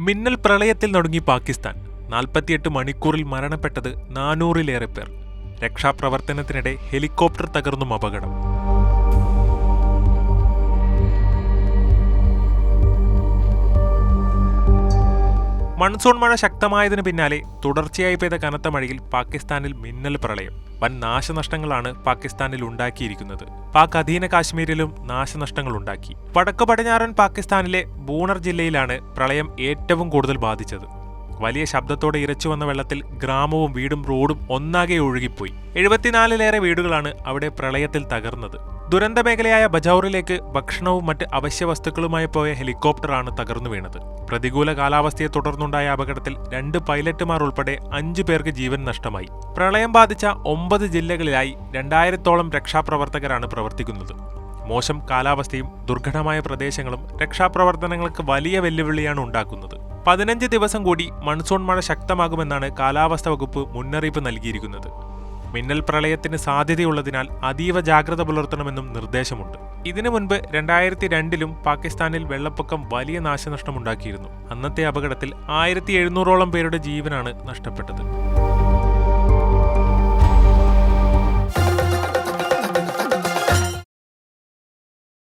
മിന്നൽ പ്രളയത്തിൽ നടുങ്ങി പാകിസ്ഥാൻ. നാൽപ്പത്തിയെട്ട് മണിക്കൂറിൽ മരണപ്പെട്ടത് നാനൂറിലേറെ പേർ. രക്ഷാപ്രവർത്തനത്തിനിടെ ഹെലികോപ്റ്റർ തകർന്നും അപകടം. മൺസൂൺ മഴ ശക്തമായതിനു പിന്നാലെ തുടർച്ചയായി പെയ്ത കനത്ത മഴയിൽ പാകിസ്ഥാനിൽ മിന്നൽ പ്രളയം. വൻ നാശനഷ്ടങ്ങളാണ് പാകിസ്ഥാനിൽ ഉണ്ടാക്കിയിരിക്കുന്നത്. പാക് അധീന കാശ്മീരിലും നാശനഷ്ടങ്ങൾ ഉണ്ടാക്കി വടക്കു പടിഞ്ഞാറൻ പാകിസ്ഥാനിലെ ബൂണർ ജില്ലയിലാണ് പ്രളയം ഏറ്റവും കൂടുതൽ ബാധിച്ചത്. വലിയ ശബ്ദത്തോടെ ഇരച്ചു വന്ന വെള്ളത്തിൽ ഗ്രാമവും വീടും റോഡും ഒന്നാകെ ഒഴുകിപ്പോയി. എഴുപത്തിനാലിലേറെ വീടുകളാണ് അവിടെ പ്രളയത്തിൽ തകർന്നത്. ദുരന്ത മേഖലയായ ബജൌറിലേക്ക് ഭക്ഷണവും മറ്റ് അവശ്യ വസ്തുക്കളുമായി പോയ ഹെലികോപ്റ്ററാണ് തകർന്നു വീണത്. പ്രതികൂല കാലാവസ്ഥയെ തുടർന്നുണ്ടായ അപകടത്തിൽ രണ്ട് പൈലറ്റുമാർ ഉൾപ്പെടെ അഞ്ചു പേർക്ക് ജീവൻ നഷ്ടമായി. പ്രളയം ബാധിച്ച ഒമ്പത് ജില്ലകളിലായി രണ്ടായിരത്തോളം രക്ഷാപ്രവർത്തകരാണ് പ്രവർത്തിക്കുന്നത്. മോശം കാലാവസ്ഥയും ദുർഘടമായ പ്രദേശങ്ങളും രക്ഷാപ്രവർത്തനങ്ങൾക്ക് വലിയ വെല്ലുവിളിയാണ് ഉണ്ടാക്കുന്നത്. പതിനഞ്ച് ദിവസം കൂടി മൺസൂൺ മഴ ശക്തമാകുമെന്നാണ് കാലാവസ്ഥ വകുപ്പ് മുന്നറിയിപ്പ് നൽകിയിരിക്കുന്നത്. മിന്നൽ പ്രളയത്തിന് സാധ്യതയുള്ളതിനാൽ അതീവ ജാഗ്രത പുലർത്തണമെന്നും നിർദ്ദേശമുണ്ട്. ഇതിനു മുൻപ് രണ്ടായിരത്തി രണ്ടിലും പാകിസ്ഥാനിൽ വെള്ളപ്പൊക്കം വലിയ നാശനഷ്ടമുണ്ടാക്കിയിരുന്നു. അന്നത്തെ അപകടത്തിൽ ആയിരത്തി എഴുന്നൂറോളം പേരുടെ ജീവനാണ് നഷ്ടപ്പെട്ടത്.